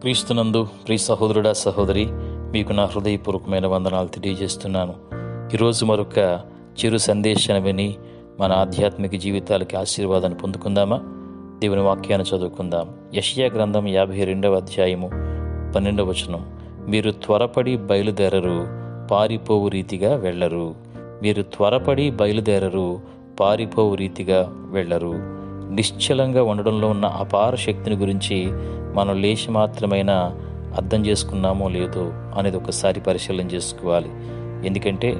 క్రీస్తునందు ప్రియ సహోదరుడా సహోదరి మీకు నా హృదయపూర్వకమైన వందనాలు తెలియజేస్తున్నాను. ఈరోజు మరొక చిరు సందేశాన్ని విని మన ఆధ్యాత్మిక జీవితాలకి ఆశీర్వాదాన్ని పొందుకుందామా? దేవుని వాక్యాన్ని చదువుకుందాం. యషియా గ్రంథం యాభై రెండవ అధ్యాయము పన్నెండవ వచనం. మీరు త్వరపడి బయలుదేరరు పారిపోవు రీతిగా వెళ్ళరు. మీరు త్వరపడి బయలుదేరరు పారిపోవు రీతిగా వెళ్ళరు. నిశ్చలంగా ఉండడంలో ఉన్న అపార శక్తిని గురించి మనం లేచి మాత్రమైనా అర్థం చేసుకున్నామో లేదో అనేది ఒకసారి పరిశీలన చేసుకోవాలి. ఎందుకంటే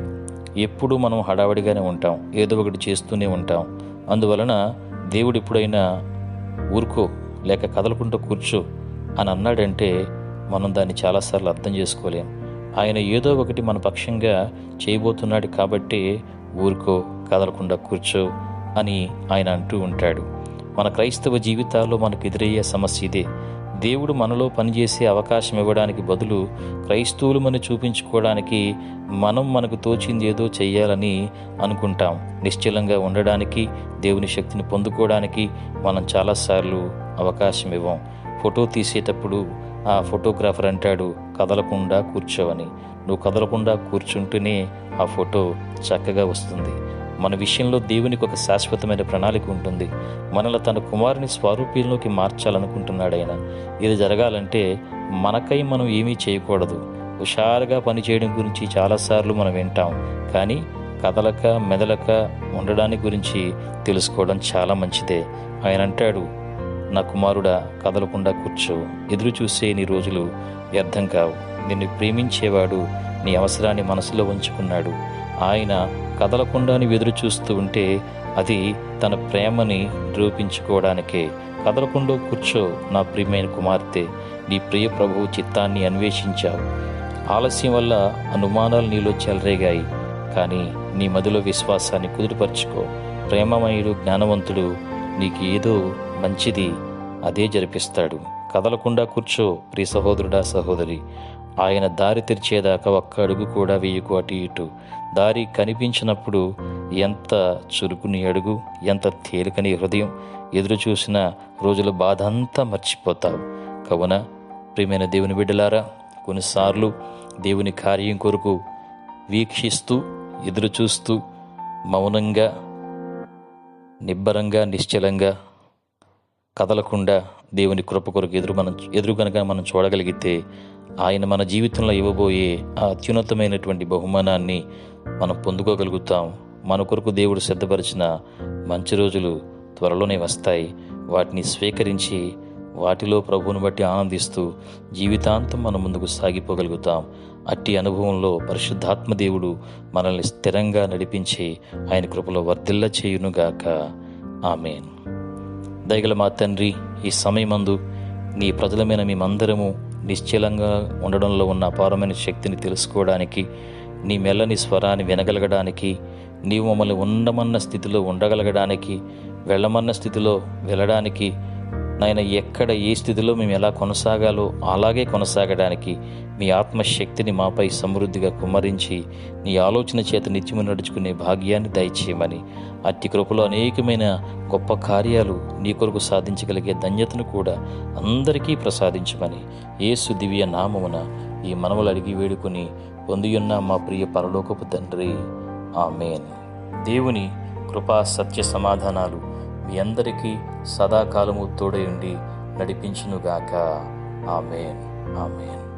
ఎప్పుడు మనం హడావడిగానే ఉంటాం ఏదో ఒకటి చేస్తూనే ఉంటాం. అందువలన దేవుడు ఎప్పుడైనా ఊరుకో లేక కదలకుండా కూర్చో అని అన్నాడంటే మనం దాన్ని చాలాసార్లు అర్థం చేసుకోలేం. ఆయన ఏదో ఒకటి మన పక్షంగా చేయబోతున్నాడు కాబట్టి ఊరుకో కదలకుండా కూర్చో అని ఆయన అంటూ ఉంటాడు. మన క్రైస్తవ జీవితాల్లో మనకు ఎదురయ్యే సమస్య ఇదే. దేవుడు మనలో పనిచేసే అవకాశం ఇవ్వడానికి బదులు క్రైస్తవులమని చూపించుకోవడానికి మనం మనకు తోచింది ఏదో చేయాలని అనుకుంటాం. నిశ్చలంగా ఉండడానికి దేవుని శక్తిని పొందుకోవడానికి మనం చాలాసార్లు అవకాశం ఇవ్వం. ఫోటో తీసేటప్పుడు ఆ ఫోటోగ్రాఫర్ అంటాడు కదలకుండా కూర్చోవని. నువ్వు కదలకుండా కూర్చుంటేనే ఆ ఫోటో చక్కగా వస్తుంది. మన విషయంలో దేవునికి ఒక శాశ్వతమైన ప్రణాళిక ఉంటుంది. మనల్ని తన కుమారుని స్వరూపంలోకి మార్చాలనుకుంటున్నాడు ఆయన ఇది జరగాలంటే మనకై మనం ఏమీ చేయకూడదు. హుషారుగా పనిచేయడం గురించి చాలాసార్లు మనం వింటాం. కానీ కదలక మెదలక ఉండడానికి గురించి తెలుసుకోవడం చాలా మంచిదే. ఆయన అంటాడు నా కుమారుడా కదలకుండా కూర్చో. ఎదురు చూసే నీ రోజులు వ్యర్థం కావు. నిన్ను ప్రేమించేవాడు నీ అవసరాన్ని మనసులో ఉంచుకున్నాడు. ఆయన కదలకుండాని వెదురు ఎదురు చూస్తూ ఉంటే అది తన ప్రేమని నిరూపించుకోవడానికే. కదలకుండా కూర్చో నా ప్రియమైన కుమార్తె నీ ప్రియ ప్రభువు చిత్తాన్ని అన్వేషించావు. ఆలస్యం వల్ల అనుమానాలు నీలో చెలరేగాయి. కానీ నీ మదిలో విశ్వాసాన్ని కుదురుపరుచుకో ప్రేమమయుడు జ్ఞానవంతుడు నీకు ఏదో మంచిది అదే జరిపిస్తాడు. కదలకుండా కూర్చో ప్రియ సహోదరుడా సహోదరి. ఆయన దారి తెరిచేదాకా ఒక్క అడుగు కూడా వేయకు అటు ఇటు. దారి కనిపించినప్పుడు ఎంత చురుకుని అడుగు ఎంత తేలికని హృదయం ఎదురు చూసిన రోజుల బాధ అంతా మర్చిపోతావు. కవున ప్రియమైన దేవుని బిడ్డలారా కొన్నిసార్లు దేవుని కార్యం కొరకు వీక్షిస్తూ ఎదురు చూస్తూ మౌనంగా నిబ్బరంగా నిశ్చలంగా కదలకుండా దేవుని కృప కొరకు ఎదురు మనం ఎదురు కనుక మనం చూడగలిగితే ఆయన మన జీవితంలో ఇవ్వబోయే ఆ అత్యున్నతమైనటువంటి బహుమానాన్ని మనం పొందుకోగలుగుతాం. మన కొరకు దేవుడు సిద్ధపరిచిన మంచి రోజులు త్వరలోనే వస్తాయి. వాటిని స్వీకరించి వాటిలో ప్రభువుని బట్టి ఆనందిస్తూ జీవితాంతం మనం ముందుకు సాగిపోగలుగుతాం. అట్టి అనుభవంలో పరిశుద్ధాత్మ దేవుడు మనల్ని స్థిరంగా నడిపించి ఆయన కృపలో వర్ధిల్ల చేయునుగాక. ఆమెన్. దయగల మా తండ్రి ఈ సమయమందు నీ ప్రజలమైన మేమందరము నిశ్చలంగా ఉండడంలో ఉన్న అపారమైన శక్తిని తెలుసుకోవడానికి నీ మెల్లని స్వరాన్ని వినగలగడానికి నీవు మమ్మల్ని ఉండమన్న స్థితిలో ఉండగలగడానికి వెళ్ళమన్న స్థితిలో వెళ్ళడానికి నాయన ఎక్కడ ఏ స్థితిలో మేము ఎలా కొనసాగాలో అలాగే కొనసాగడానికి మీ ఆత్మశక్తిని మాపై సమృద్ధిగా కుమ్మరించి నీ ఆలోచన చేత నిత్యము నడుచుకునే భాగ్యాన్ని దయచేయమని అట్టి కృపలో అనేకమైన గొప్ప కార్యాలు నీ కొరకు సాధించగలిగే ధన్యతను కూడా అందరికీ ప్రసాదించమని యేసు దివ్య నామమున ఈ మనములు అడిగి వేడుకుని పొందియున్న మా ప్రియ పరలోకపు తండ్రి. ఆమెన్. దేవుని కృపా సత్య సమాధానాలు మీ అందరికీ సదాకాలము తోడయుండి నడిపించునుగాక. ఆమెన్. ఆమెన్.